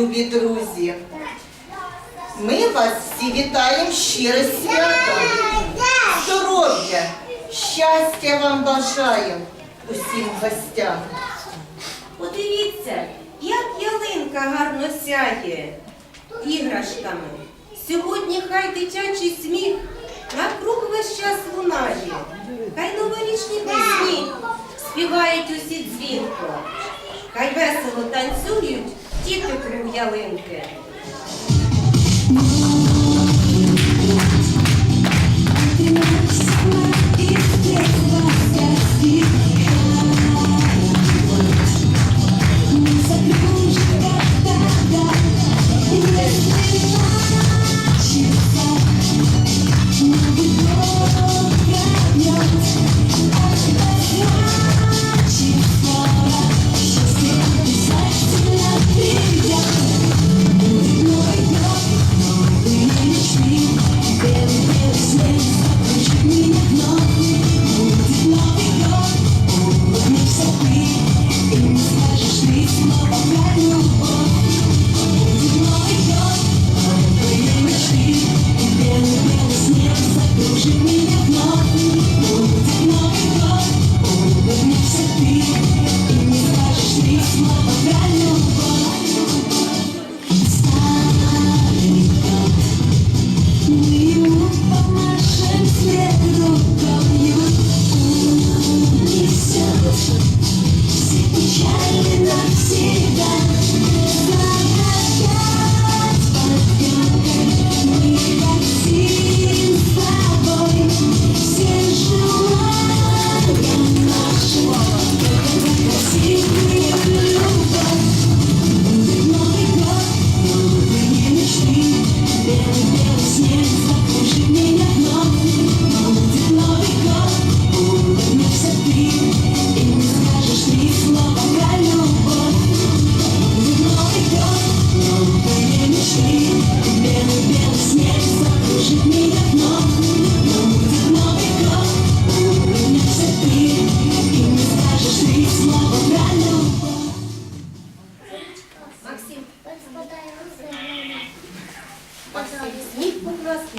любі друзі. Ми вас всі вітаємо щире свято. Здоров'я, щастя вам бажаємо усім гостям. Подивіться, як ялинка гарно сяє іграшками. Сьогодні хай дитячий сміх навкруг весь час лунає. Хай новорічні пісні співають усі дзвінко. Хай весело танцюють діти круг ялинки.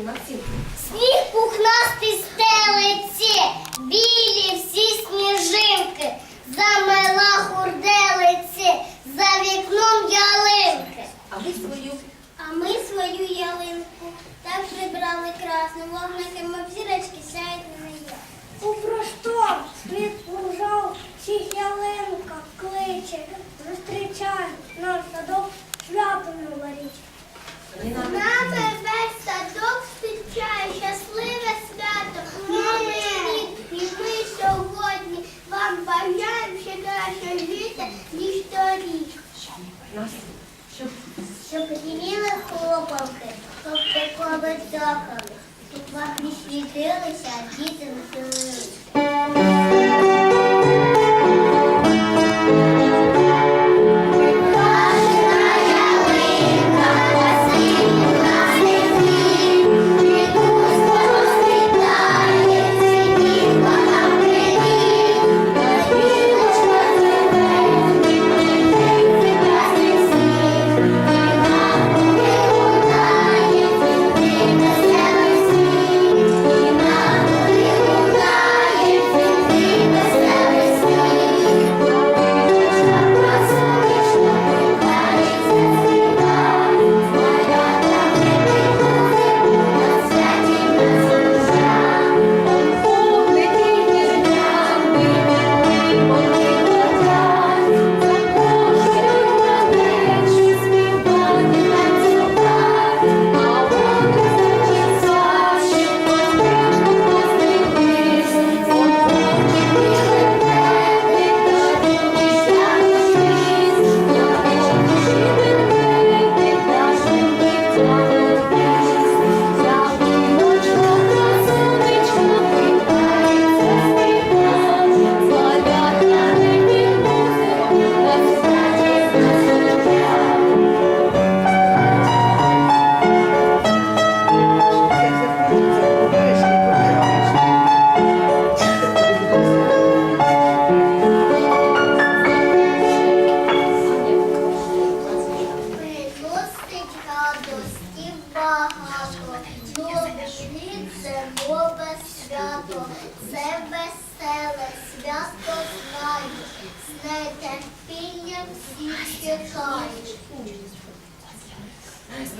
Максим, Максим. Сніг пухнастий стелиці, білі всі сніжинки, замела хурделиці, за вікном ялинки. А ми свою А ми свою ялинку так прибрали красно, вогниками зірочки сяють на неї. У простор слід пружав всіх ялинка кличе. Вважаємо, що краще жити, ніж торік. Щоб біліли хлопавки, тобто хлопчикових цоколи, щоб вахні світилися, а діти не веселилися.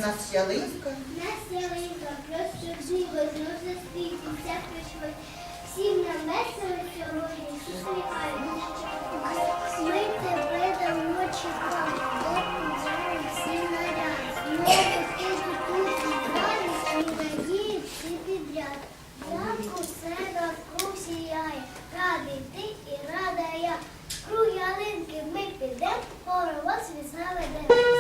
нас ялинка. Нас ялинка, просто диво, знов засвітився, прийшло. Всім нам весело сьогодні, Ісусові Ми тебе давно чекали, Бог всі наряд. Ми виходу тут і грали, і надії все навкруг радий ти і рада я. Круг ялинки ми підемо, хоро вас візна ведемо.